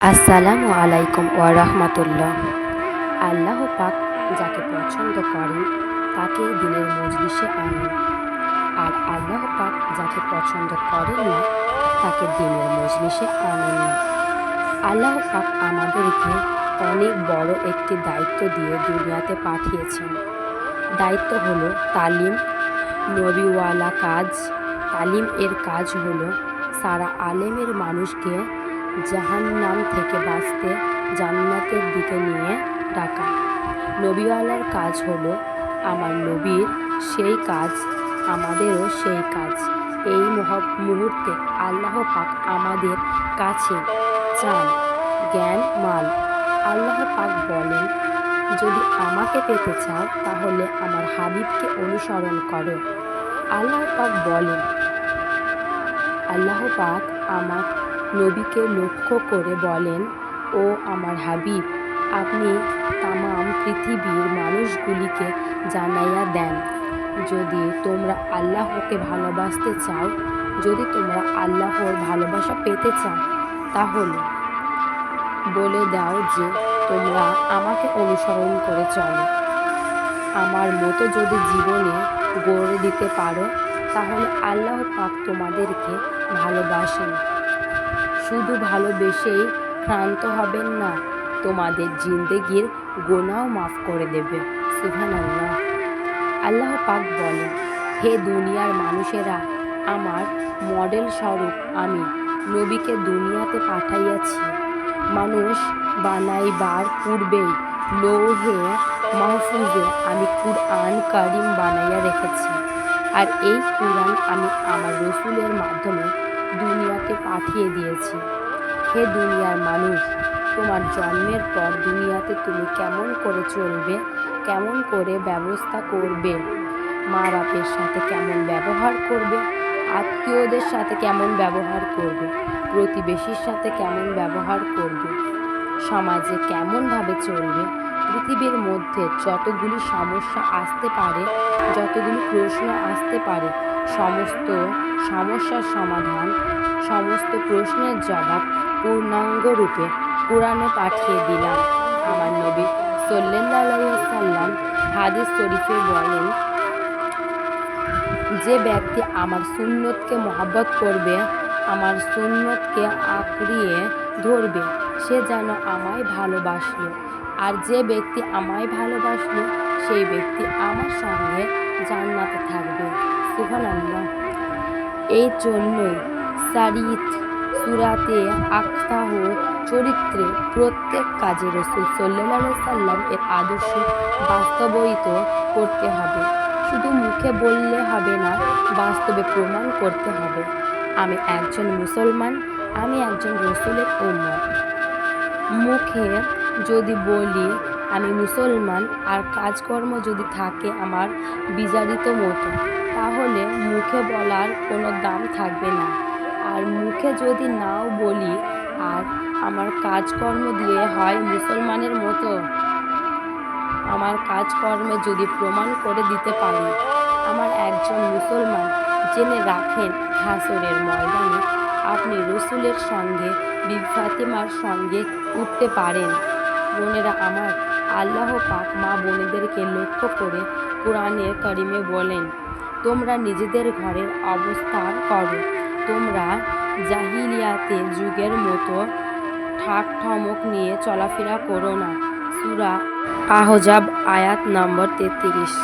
আসসালামু আলাইকুম ওয়া রাহমাতুল্লাহ। আল্লাহ পাক যাকে পছন্দ করেন, তাকে দিনের মজলিসে আনেন। আর আল্লাহ পাক যাকে পছন্দ করেন না, তাকে দিনের মজলিসে আনেন না। আল্লাহ পাক আমাদেরকে অনেক বড় একটি দায়িত্ব দিয়ে দুনিয়াতে পাঠিয়েছেন। দায়িত্ব হলো তালিম, নবীওয়ালা কাজ। তালিম এর কাজ হলো সারা আলেমের মানুষকে জাহান্নাম থেকে বাঁচতে জান্নাতের দিকে নিয়ে ডাকা। নবীওয়ালার কাজ হলো, আমার নবীর সেই কাজ, আমাদেরও সেই কাজ। এই মহ- মুহূর্তে আল্লাহ পাক আমাদের কাছে চান, জ্ঞান, মাল। আল্লাহ পাক বলেন, যদি আমাকে পেতে চাও, তাহলে আমার হাবিবকে অনুসরণ করো। আল্লাহ পাক বলেন, আল্লাহ পাক আমার নবীকে লক্ষ্য করে বলেন, ও আমার হাবিব, আপনি তামাম পৃথিবীর মানুষগুলিকে জানাইয়া দেন। যদি তোমরা আল্লাহকে ভালোবাসতে চাও, যদি তোমরা আল্লাহর ভালোবাসা পেতে চাও, তাহলে বলে দাও যে তোমরা আমাকে অনুসরণ করে চলো। আমার মতো যদি জীবনে গড়ে দিতে পারো, তাহলে আল্লাহ পাক তোমাদেরকে ভালোবাসেন। শুধু ভালোবেসেই ক্লান্ত হবেন না, তোমাদের জিন্দেগির গোনাও মাফ করে দেবে সুহান আল্লাহ আল্লাহ পাক বলেন, হে দুনিয়ার মানুষেরা, আমার মডেল স্বরূপ আমি নবীকে দুনিয়াতে পাঠাইয়াছি। মানুষ বানাইবার পূর্বেই লৌহে মাহফুজে আমি কুরআন কারিম বানাইয়া রেখেছি। আর এই কুরআন আমি আমার রসুলের মাধ্যমে দুনিয়াতে পাঠিয়ে দিয়েছি। হে দুনিয়ার মানুষ, তোমার জন্মের পর দুনিয়াতে তুমি কেমন করে চলবে, কেমন করে ব্যবস্থা করবে? মা বাপের সাথে কেমন ব্যবহার করবে? আত্মীয়দের সাথে কেমন ব্যবহার করবে? প্রতিবেশীর সাথে কেমন ব্যবহার করবে? সমাজে কেমনভাবে চলবে, পৃথিবীর মধ্যে যতগুলি সমস্যা আসতে পারে, যতগুলি প্রশ্ন আসতে পারে, সমস্ত সমস্যার সমাধান, সমস্ত প্রশ্নের জবাব পূর্ণাঙ্গ রূপে কোরআনে পাঠিয়ে দিলাম। আমার নবী সাল্লাম হাদিস শরীফে বলেন, যে ব্যক্তি আমার সুন্নতকে মহাব্বত করবে, আমার সুন্নতকে আঁকড়িয়ে ধরবে সে যেন আমায় ভালোবাসলো। আর যে ব্যক্তি আমায় ভালোবাসলো, সেই ব্যক্তি আমার সঙ্গে জান্নাতে থাকবে। সুবহানাল্লাহ। এই জন্যই সারিত সুরাতে আক্তাহ চরিত্রে প্রত্যেক কাজে রসুল সাল্লাহ সাল্লাম এর আদর্শ বাস্তবায়িত করতে হবে। শুধু মুখে বললে হবে না, বাস্তবে প্রমাণ করতে হবে। আমি একজন মুসলমান, আমি একজন রসুলের উম্মত। মুখে যদি বলি, আমি মুসলমান আর কাজকর্ম যদি থাকে আমার বিজারিত মতো, তাহলে মুখে বলার কোনো দাম থাকবে না। আর মুখে যদি নাও বলি, আর আমার কাজকর্ম দিয়ে হয় মুসলমানের মতো, আমার কাজকর্মে যদি প্রমাণ করে দিতে পারি, আমার একজন মুসলমান জেনে রাখেন হাসরের ময়দানে রসুলের সঙ্গে ফাতেমার সঙ্গে উঠতে পারেন। বোনেরা, আমার আল্লাহ পাক মা বোনেদেরকে লক্ষ্য করে কোরআনে করিমে বলেন, তোমরা নিজেদের ঘরের অবস্থা করো। তোমরা জাহিলিয়াতে যুগের মতো ঠাক ঠমক নিয়ে চলাফেরা করো না। সুরা আহজাব আয়াত নম্বর তেত্রিশ।